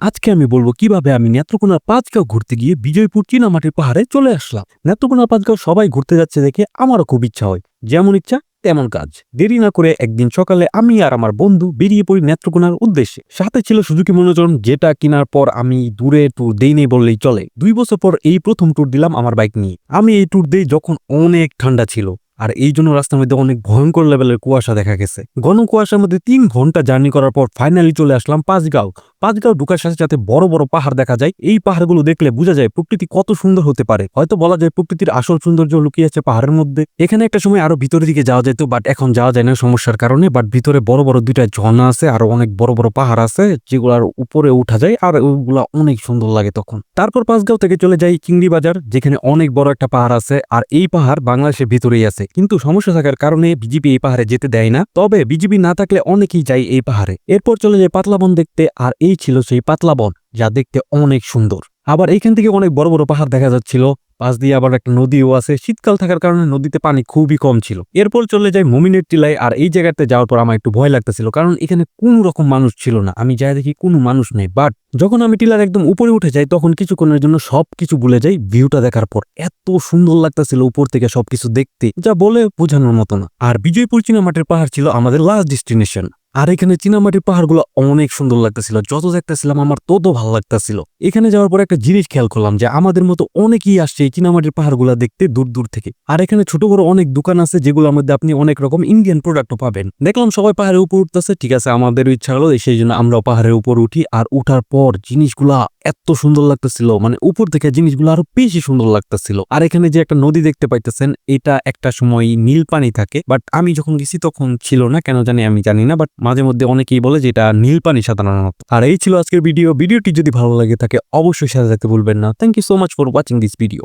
আজকে আমি বলব কীভাবে আমি নেত্রকোনা পাঁচগাঁও ঘুরতে গিয়ে বিজয়পুর চীনামাটির পাহাড়ে চলে আসলাম। নেত্রকোনা পাঁচগাঁও সবাই ঘুরতে যাচ্ছে দেখে আমারও খুব ইচ্ছা হয়। যেমন ইচ্ছা, তেমন কাজ। দেরি না করে একদিন সকালে আমি আর আমার বন্ধু বেরিয়ে পড়ি নেত্রকোনার উদ্দেশ্যে। সাথে ছিল সুজুকি মনোজন যেটা কেনার পর আমি দূরে ট্যুর দেই নেই বললেই চলে। দুই বছর পর এই প্রথম ট্যুর দিলাম আমার বাইক নিয়ে। আমি এই ট্যুর দেই যখন অনেক ঠান্ডা ছিল। আর এই জন্য রাস্তার মধ্যে অনেক ভয়ঙ্কর লেভেলের কুয়াশা দেখা গেছে। ঘন কুয়াশার মধ্যে তিন ঘণ্টা জার্নি করার পর ফাইনালি চলে আসলাম পাঁচগাঁও। পাঁচগাঁও ঢুকার সাথে সাথে বড় বড় পাহাড় দেখা যায়। এই পাহাড়গুলো দেখলে বোঝা যায় প্রকৃতি কত সুন্দর হতে পারে। হয়তো বলা যায় প্রকৃতির আসল সৌন্দর্য লুকিয়ে আছে পাহাড়ের মধ্যে। এখানে একটা সময় আরও ভিতরের দিকে যাওয়া যেত বাট এখন যাওয়া যায় না সমস্যার কারণে। বাট ভিতরে বড় বড় দুইটা ঝর্ণা আছে, আর অনেক বড় বড় পাহাড় আছে যেগুলার উপরে উঠা যায়, আর ওগুলা অনেক সুন্দর লাগে তখন। তারপর পাঁচগাঁও থেকে চলে যাই চিংড়ি বাজার, যেখানে অনেক বড় একটা পাহাড় আছে, আর এই পাহাড় বাংলাদেশের ভিতরেই আছে। কিন্তু সমস্যা থাকার কারণে বিজেপি এই পাহাড়ে যেতে দেয় না। তবে বিজেপি না থাকলে অনেকেই যায় এই পাহাড়ে। এরপর চলে যায় পাতলাবন দেখতে, আর এই ছিল সেই পাতলা বন, যা দেখতে অনেক সুন্দর। আবার এইখান থেকে অনেক বড় বড় পাহাড় দেখা যাচ্ছিল। পাশ দিয়ে আবার একটা নদীও আছে। শীতকাল থাকার কারণে নদীতে পানি খুবই কম ছিল। এরপর চলে যায় মুমিনের টিলায়, আর এই জায়গাতে যাওয়ার পর আমার একটু ভয় লাগতেছিল, কারণ এখানে কোনো রকম মানুষ ছিল না। আমি যাই দেখি কোনো মানুষ নেই। বাট যখন আমি টিলার একদম উপরে উঠে যাই, তখন কিছুক্ষণের জন্য সবকিছু ভুলে যাই ভিউটা দেখার পর। এত সুন্দর লাগতেছিল উপর থেকে সবকিছু দেখতে, যা বলে বোঝানোর মতো না। আর বিজয়পুর চীনামাটির পাহাড় ছিল আমাদের লাস্ট ডেস্টিনেশন আর এখানে চীনামাটির পাহাড়গুলো অনেক সুন্দর লাগতেছিল। যত দেখতেছিলাম আমার তত ভালো লাগতেছিল। এখানে যাওয়ার পর একটা জিনিস খেয়াল করলাম যে আমাদের মতো অনেকেই আসছে এই চীনামাটির পাহাড়গুলো দেখতে দূর দূর থেকে। আর এখানে ছোট বড় অনেক দোকান আছে যেগুলোর মধ্যে আপনি অনেক রকম ইন্ডিয়ান প্রোডাক্টও পাবেন। দেখলাম সবাই পাহাড়ের উপর উঠতেছে, ঠিক আছে, আমাদের ইচ্ছা হলো, সেই জন্য আমরাও পাহাড়ের উপর উঠি। আর উঠার পর জিনিসগুলা এত সুন্দর লাগতেছিল মানে উপর থেকে জিনিসগুলো আরও বেশি সুন্দর লাগতেছিল। আর এখানে যে একটা নদী দেখতে পাইতেছেন, এটা একটা সময় নীল পানি থাকে বাট আমি যখন গেছি তখন ছিল না, কেন জানি আমি জানি না বাট মাঝে মধ্যে অনেকেই বলে যে এটা নীল পানি সাধারণত আর এই ছিল আজকের ভিডিও। ভিডিওটি যদি ভালো লাগে থাকে, অবশ্যই সাথে থাকতে ভুলবেন না। Thank you so much for watching this video